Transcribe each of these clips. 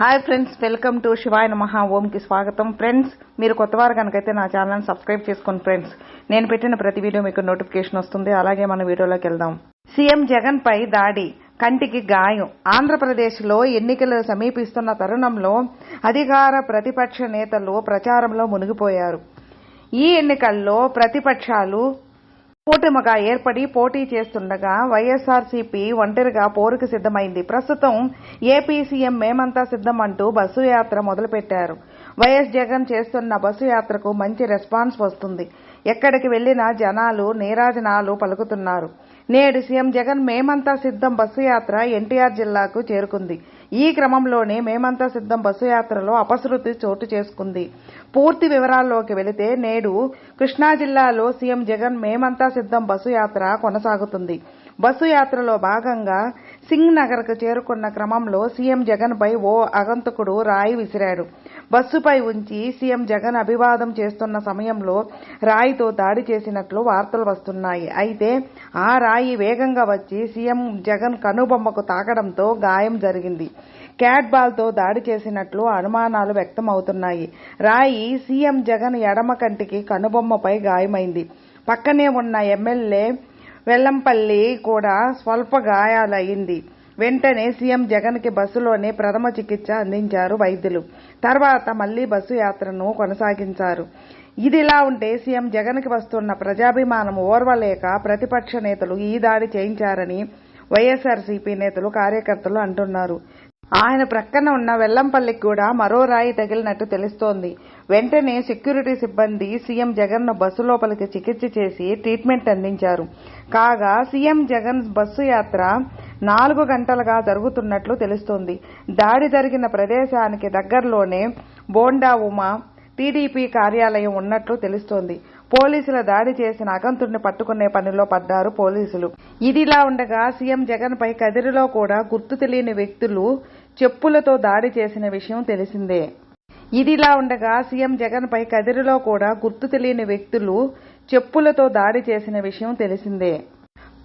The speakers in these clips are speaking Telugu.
హాయ్ ఫ్రెండ్స్ వెల్కమ్ టు శివాయ నమహ ఓంకి స్వాగతం ఫ్రెండ్స్ మీరు కొత్తవారు కనుకైతే నా ఛానల్ని సబ్స్క్రైబ్ చేసుకోండి ఫ్రెండ్స్ నేను పెట్టిన ప్రతి వీడియో మీకు నోటిఫికేషన్ వస్తుంది. అలాగే మన వీడియోలోకి వెళ్దాం. సీఎం జగన్ పై దాడి కంటికి గాయం. ఆంధ్రప్రదేశ్లో ఎన్నికలు సమీపిస్తున్న తరుణంలో అధికార ప్రతిపక్ష నేతలు ప్రచారంలో మునిగిపోయారు. ఈ ఎన్నికల్లో ప్రతిపక్షాలు కూటమిగా ఏర్పడి పోటీ చేస్తుండగా వైఎస్ఆర్సీపీ ఒంటరిగా పోరుకు సిద్ధమైంది. ప్రస్తుతం ఏపీ సీఎం మేమంతా సిద్ధం అంటూ బస్సు యాత్ర మొదలుపెట్టారు. వైఎస్ జగన్ చేస్తున్న బస్సు యాత్రకు మంచి రెస్పాన్స్ వస్తుంది. ఎక్కడికి వెళ్ళినా జనాలు నీరాజనాలు పలుకుతున్నారు. నేడు సీఎం జగన్ మేమంతా సిద్ధం బస్సు యాత్ర ఎన్టీఆర్ జిల్లాకు చేరుకుంది. ఈ క్రమంలోనే మేమంతా సిద్ధం బస్సు యాత్రలో అపశృతి చోటు చేసుకుంది. పూర్తి వివరాల్లోకి వెళితే నేడు కృష్ణా జిల్లాలో సీఎం జగన్ మేమంతా సిద్ధం బస్సు యాత్ర కొనసాగుతుంది. బస్సు యాత్రలో భాగంగా సింగ్ నగర్కు చేరుకున్న క్రమంలో సీఎం జగన్ పై ఓ అగంతకుడు రాయి విసిరాడు. బస్సుపై ఉంచి సీఎం జగన్ అభివాదం చేస్తున్న సమయంలో రాయితో దాడి చేసినట్లు వార్తలు వస్తున్నాయి. అయితే ఆ రాయి వేగంగా వచ్చి సీఎం జగన్ కనుబొమ్మకు తాకడంతో గాయం జరిగింది. క్యాట్ బాల్తో దాడి చేసినట్లు అనుమానాలు వ్యక్తమవుతున్నాయి. రాయి సీఎం జగన్ ఎడమ కంటికి కనుబొమ్మపై గాయమైంది. పక్కనే ఉన్న ఎమ్మెల్యే వెల్లంపల్లి కూడా స్వల్ప గాయాలయ్యింది. వెంటనే సీఎం జగన్కి బస్సులోనే ప్రథమ చికిత్స అందించారు వైద్యులు. తర్వాత మళ్ళీ బస్సు యాత్రను కొనసాగించారు. ఇదిలా ఉంటే సీఎం జగన్కి వస్తున్న ప్రజాభిమానం ఓర్వలేక ప్రతిపక్ష నేతలు ఈ దాడి చేయించారని వైఎస్ఆర్సీపీ నేతలు కార్యకర్తలు అంటున్నారు. ఆయన ప్రక్కన ఉన్న వెల్లంపల్లికి కూడా మరో రాయి తగిలినట్టు తెలుస్తోంది. వెంటనే సెక్యూరిటీ సిబ్బంది సీఎం జగన్ను బస్సు లోపలికి చికిత్స చేసి ట్రీట్మెంట్ అందించారు. కాగా సీఎం జగన్ బస్సు యాత్ర నాలుగు గంటలుగా జరుగుతున్నట్లు తెలుస్తోంది. దాడి జరిగిన ప్రదేశానికి దగ్గరలోనే బోండా ఉమా టీడీపీ కార్యాలయం ఉన్నట్లు తెలుస్తోంది. పోలీసుల దాడి చేసిన అగంతుడిని పట్టుకునే పనిలో పడ్డారు పోలీసులు. ఇదిలా ఉండగా సీఎం జగన్ పై కదిరిలో కూడా గుర్తు తెలియని వ్యక్తులు చెప్పులతో దాడి చేసిన విషయం తెలిసిందే. ఇదిలా ఉండగా సీఎం జగన్ పై కదిరిలో కూడా గుర్తు తెలియని వ్యక్తులు చెప్పులతో దాడి చేసిన విషయం తెలిసిందే.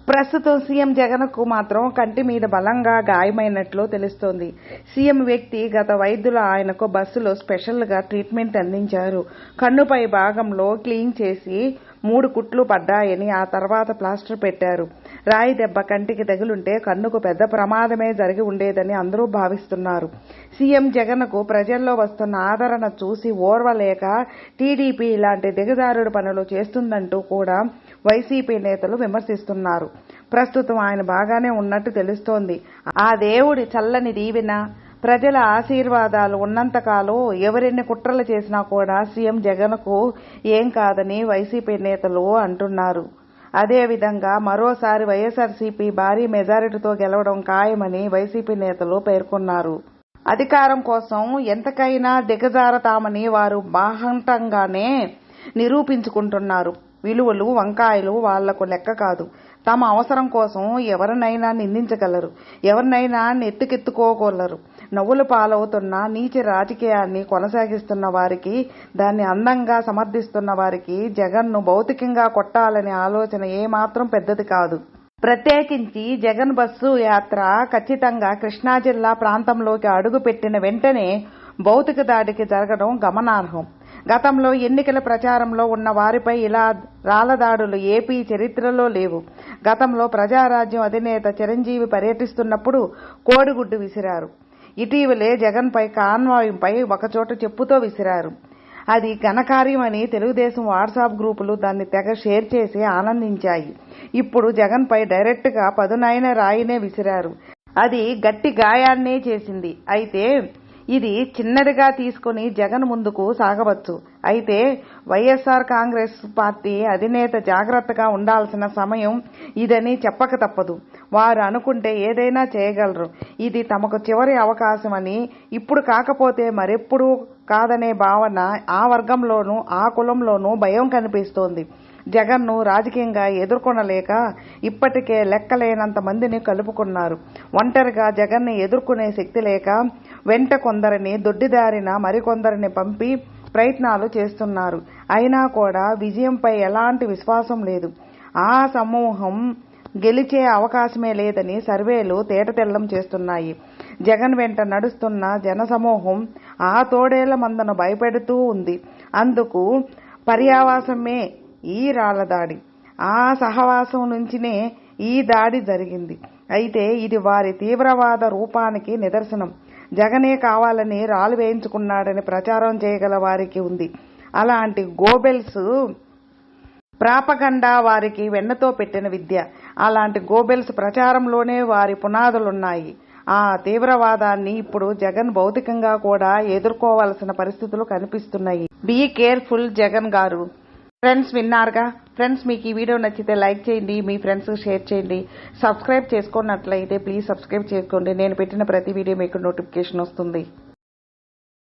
ప్రస్తుతం సీఎం జగన్కు మాత్రం కంటి మీద బలంగా గాయమైనట్లు తెలుస్తోంది. సీఎం వ్యక్తి గత వైద్యులు ఆయనకు బస్సులో స్పెషల్గా ట్రీట్మెంట్ అందించారు. కన్నుపై భాగంలో క్లీన్ చేసి మూడు కుట్లు పడ్డాయని ఆ తర్వాత ప్లాస్టర్ పెట్టారు. రాయి దెబ్బ కంటికి తగులుంటే కన్నుకు పెద్ద ప్రమాదమే జరిగి ఉండేదని అందరూ భావిస్తున్నారు. సీఎం జగన్కు ప్రజల్లో వస్తున్న ఆదరణ చూసి ఓర్వలేక టీడీపీ ఇలాంటి దిగజారుడు పనులు చేస్తుందంటూ కూడా వైసీపీ నేతలు విమర్శిస్తున్నారు. ప్రస్తుతం ఆయన బాగానే ఉన్నట్టు తెలుస్తోంది. ఆ దేవుడి చల్లని దీవెన ప్రజల ఆశీర్వాదాలు ఉన్నంతకాలం ఎవరెన్ని కుట్రలు చేసినా కూడా సీఎం జగన్కు ఏం కాదని వైసీపీ నేతలు అంటున్నారు. అదేవిధంగా మరోసారి వైఎస్ఆర్సీపీ భారీ మెజారిటీతో గెలవడం ఖాయమని వైసీపీ నేతలు పేర్కొన్నారు. అధికారం కోసం ఎంతకైనా దిగజారతామని వారు బాహంటంగానే నిరూపించుకుంటున్నారు. విలువలు వంకాయలు వాళ్ళకు లెక్క కాదు. తమ అవసరం కోసం ఎవరినైనా నిందించగలరు. ఎవరినైనా నెత్తికెత్తుకోగలరు. నవ్వులు పాలవుతున్న నీచ రాజకీయాన్ని కొనసాగిస్తున్న వారికి దాన్ని అందంగా సమర్థిస్తున్న వారికి జగన్ను భౌతికంగా కొట్టాలనే ఆలోచన ఏమాత్రం పెద్దది కాదు. ప్రత్యేకించి జగన్ బస్సు యాత్ర ఖచ్చితంగా కృష్ణా జిల్లా ప్రాంతంలోకి అడుగుపెట్టిన వెంటనే భౌతిక దాడికి జరగడం గమనార్హం. గతంలో ఎన్నికల ప్రచారంలో ఉన్న వారిపై ఇలా రాలదాడులు ఏపీ చరిత్రలో లేవు. గతంలో ప్రజారాజ్యం అధినేత చిరంజీవి పర్యటిస్తున్నప్పుడు కోడిగుడ్డు విసిరారు. ఇటీవలే జగన్పై కాన్వాయంపై ఒకచోట చెప్పుతో విసిరారు. అది ఘనకార్యమని తెలుగుదేశం వాట్సాప్ గ్రూపులు దాన్ని తెగ షేర్ చేసి ఆనందించాయి. ఇప్పుడు జగన్పై డైరెక్ట్గా పదునైన రాయినే విసిరారు. అది గట్టి గాయాన్నే చేసింది. అయితే ఇది చిన్నదిగా తీసుకుని జగన్ ముందుకు సాగవచ్చు. అయితే వైఎస్ఆర్ కాంగ్రెస్ పార్టీ అధినేత జాగ్రత్తగా ఉండాల్సిన సమయం ఇదని చెప్పక తప్పదు. వారు అనుకుంటే ఏదైనా చేయగలరు. ఇది తమకు చివరి అవకాశమని ఇప్పుడు కాకపోతే మరెప్పుడు కాదనే భావన ఆ వర్గంలోనూ ఆ కులంలోనూ భయం కనిపిస్తోంది. జగన్ను రాజకీయంగా ఎదుర్కొనలేక ఇప్పటికే లెక్కలేనంత మందిని కలుపుకున్నారు. ఒంటరిగా జగన్ని ఎదుర్కొనే శక్తి లేక వెంట కొందరిని దొడ్డిదారిన మరికొందరిని పంపి ప్రయత్నాలు చేస్తున్నారు. అయినా కూడా విజయంపై ఎలాంటి విశ్వాసం లేదు. ఆ సమూహం గెలిచే అవకాశమే లేదని సర్వేలు తేటతెల్లం చేస్తున్నాయి. జగన్ వెంట నడుస్తున్న జనసమూహం ఆ తోడేళ్ళ మందను భయపెడుతూ ఉంది. అందుకు పర్యావాసమే ఈ రాళ్ళ దాడి ఆ సహవాసం నుంచినే ఈ దాడి జరిగింది. అయితే ఇది వారి తీవ్రవాద రూపానికి నిదర్శనం. జగనే కావాలని రాళ్ళు వేయించుకున్నాడని ప్రచారం చేయగల వారికి ఉంది. అలాంటి గోబెల్స్ ప్రాపగండా వారికి వెన్నతో పెట్టిన విద్య. అలాంటి గోబెల్స్ ప్రచారంలోనే వారి పునాదులున్నాయి. ఆ తీవ్రవాదాన్ని ఇప్పుడు జగన్ భౌతికంగా కూడా ఎదుర్కోవాల్సిన పరిస్థితులు కనిపిస్తున్నాయి. బీ కేర్ఫుల్ జగన్ గారు. ఫ్రెండ్స్ విన్నారుగా? ఫ్రెండ్స్ మీకు ఈ వీడియో నచ్చితే లైక్ చేయండి మీ ఫ్రెండ్స్ షేర్ చేయండి. సబ్స్క్రైబ్ చేసుకున్నట్లయితే ప్లీజ్ సబ్స్క్రైబ్ చేసుకోండి. నేను పెట్టిన ప్రతి వీడియో మీకు నోటిఫికేషన్ వస్తుంది.